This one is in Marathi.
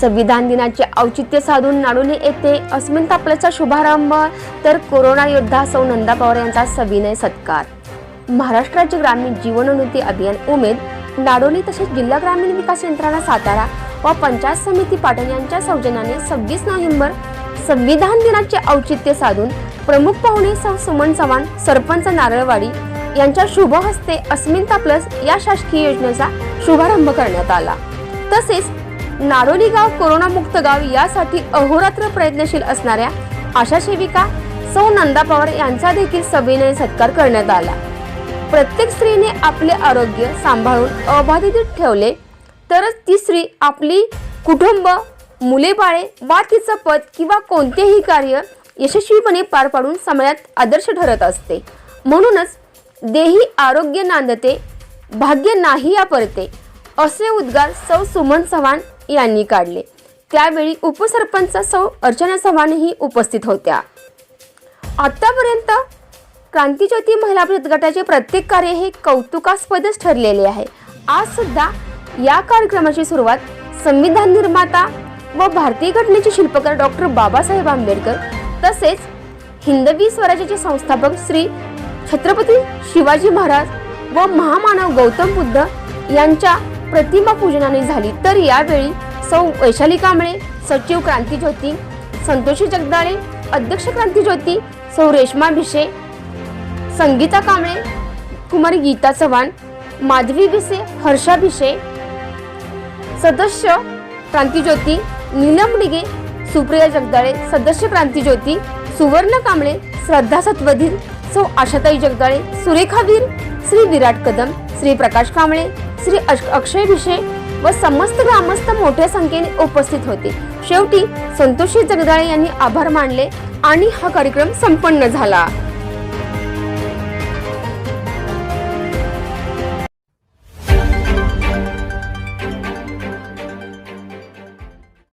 संविधान दिनाचे औचित्य साधून नाडोली येथे अस्मिन प्लसचा शुभारंभ तर कोरोना योद्धा सौ नंदा पवार यांचा सविनय सत्कार. महाराष्ट्राचे ग्रामीण जीवनोन्नती अभियान उमेद नाडोली तसेच जिल्हा ग्रामीण विकास यंत्रणा सातारा व पंचायत समिती पाटण यांच्या सौजन्याने सव्वीस नोव्हेंबर संविधान दिनाचे औचित्य साधून प्रमुख पाहुणे सौ सुमन चव्हाण सरपंच नारळवाडी यांच्या शुभ हस्ते अस्मिता प्लस या शासकीय योजनेचा शुभारंभ करण्यात आला. तसेच नारोली गाव कोरोनामुक्त गाव यासाठी अहोरात्र प्रयत्नशील असणाऱ्या आशा सेविका सौ नंदा पवार यांचा देखील सविनय सत्कार करण्यात आला. प्रत्येक स्त्रीने आपले आरोग्य सांभाळून अबाधित ठेवले तरच ती स्त्री आपली कुटुंब मुले बाळे वा तिचं पद किंवा कोणतेही कार्य यशस्वीपणे पार पाडून समाजात आदर्श ठरत असते. म्हणूनच देही आरोग्य नांदते भाग्य नाही या परते असे उद्गार सौ सुमन चव्हाण यांनी काढले. त्यावेळी उपसरपंच सौ अर्चना चव्हाणही उपस्थित होत्या. आतापर्यंत क्रांतीज्योती महिला बचत गटाचे प्रत्येक कार्य हे कौतुकास्पदच ठरलेले आहे. आज सुद्धा या कार्यक्रमाची सुरुवात संविधान निर्माता व भारतीय घटनेचे शिल्पकार डॉक्टर बाबासाहेब आंबेडकर तसेच हिंदवी स्वराज्याचे संस्थापक श्री छत्रपती शिवाजी महाराज व महामानव गौतम बुद्ध यांच्या प्रतिमा पूजनाने झाली. तर यावेळी सौ वैशाली कांबळे सचिव क्रांतीज्योती संतोषी जगदाळे अध्यक्ष क्रांतीज्योती सौ रेश्मा भिसे संगीता कांबळे कुमारी गीता चव्हाण माधवी भिसे हर्षा भिसे सदस्य क्रांतीज्योती नीलम डिगे सुप्रिया जगदाळे सदस्य क्रांतीज्योती सुवर्ण कांबळे श्रद्धा सत्वधीर सौ आशाताई जगदाळे सुरेखा वीर श्री विराट कदम श्री प्रकाश कांबळे श्री अक्ष- अक्षय भिशे व समस्त ग्रामस्थ मोठ्या संख्येने उपस्थित होते. शेवटी संतोषी जगदाळे यांनी आभार मानले आणि हा कार्यक्रम संपन्न झाला.